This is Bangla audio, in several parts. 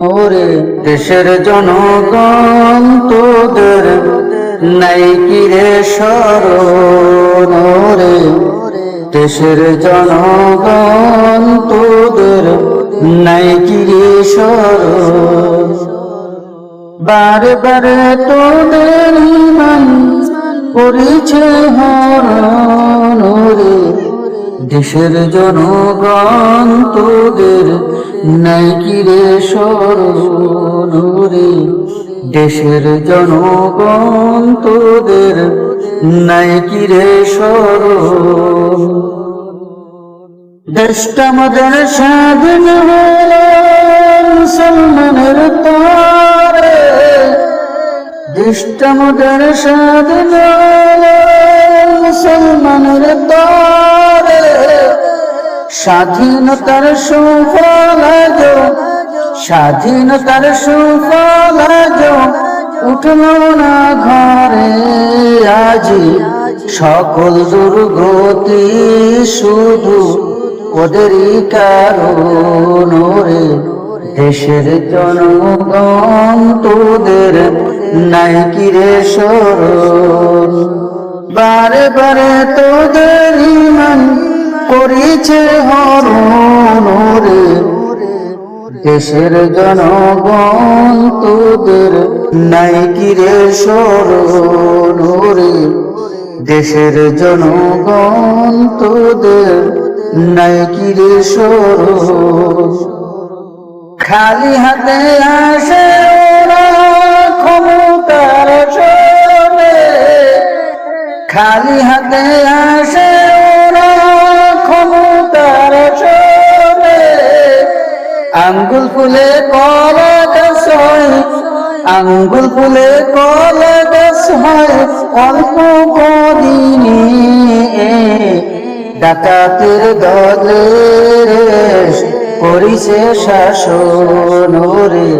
ওরে দেশের জনগণ তোদের নাই কিরে স্মরণ? ওরে দেশের জনগণ তোদের নাই কিরে স্মরণ? বারে বারে তোদের ইমান করেছে হরণ। ওরে দেশের জনগণ তোদের নাই কিরে স্মরণ রে? দেশের জনগণ তোদের নাই কিরে স্মরণ? দেশটা আমাদের স্বাধীন হল মুসলমানের তরে। স্বাধীন হল মুসলমানের তরে স্বাধীনতার সুফল স্বাধীনতার সুফল উঠল না ঘরে। আজি সকল দুর্গতি শুধু ওদেরই কারণ রে দেশের জনগণ তোদের নাই কিরে স্মরণ বারে বারে তোদের ইমান করেছে হরণ রে দেশের জনগণ তোদের নাই কিরে স্মরণ রে দেশের জনগণ তোদের নাই কিরে স্মরণ খালি হাতে আসে খালি হাতে আসে ওরা ক্ষমতার চলে আঙ্গুল ফুলে কলা হয়, আঙ্গুল ফুলে কলা হয়, অল্প কদিনে ডাকাতের দলে করিছে শাসন রে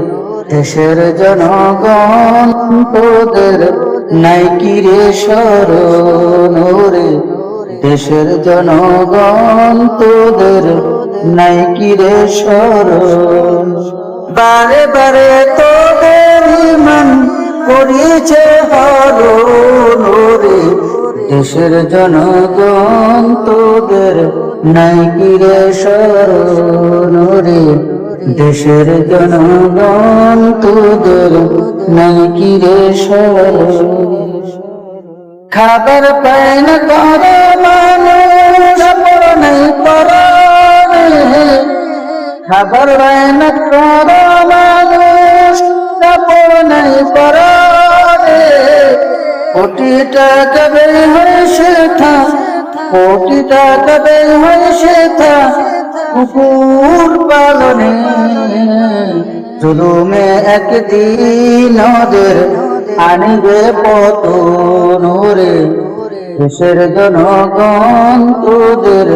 দেশের জনগণ তোদের নাই স্মরণ রে দেশের জনগণ তোদের নাই কিরে স্মরণ বারে বারে তোদের ইমান করিয়েছে হরণ রে দেশের জনগণ তোদের নাই রে দেশের জনগণ তোদের কিরে স্মরণ খাবার পায় না করে মানুষ নাই পরনে খাবার পায় না করে মানুষ নাই পরনে কোটি টাকা বের হয় সেটা কোটি টাকা বের হয় সেটা কুকুর পালনে জুলুমে একদিন ওদের আনবে পতন রে দেশের জনগণ তোদের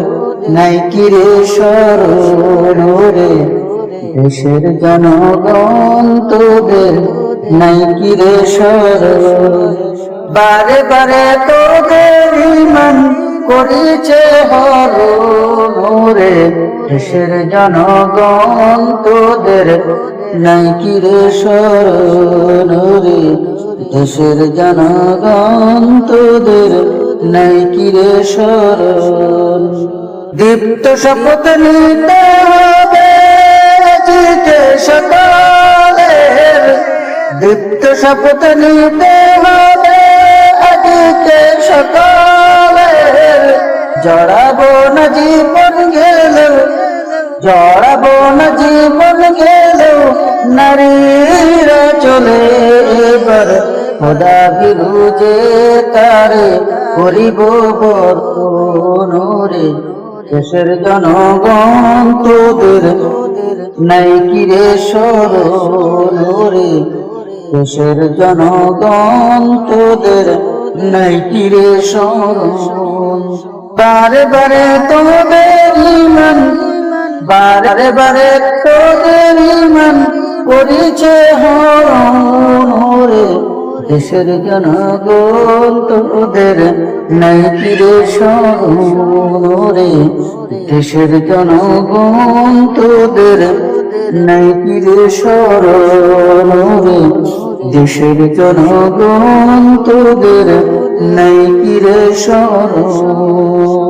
নাই কিরে স্মরণ রে দেশের জনগণ তোদের নাই কিরে স্মরণ বারে বারে তোদের ইমান করেছে হরণ রে দেশের জনগণ তোদের নাই কিরে স্মরণ রে? দেশের জনগণ তোদের নাই কিরে স্মরণ দীপ্ত শপথ নিতে হবে জিতে সকলের। দীপ্ত শপথ নিতে হবে আদিতে সকলের। জড়াবো না জীবন গেল জড়াবো না জীবন গেল, নারীরা চলে এবার। খোদা বিরুজে তারে করিব বর্তন রে দেশের জনগণ তোদের নাই কিরে স্মরণ রে দেশের জনগণ তোদের নাই কিরে স্মরণ বারে বারে তোদের ইমান বারে বারে তোদের ইমান করেছে হরণ রে দেশের জনগণ তোদের নাই কিরে স্মরণ রে দেশের জনগণ তোদের নাই কিরে স্মরণ রে দেশের জনগণ তোদের নাই কিরে স্মরণ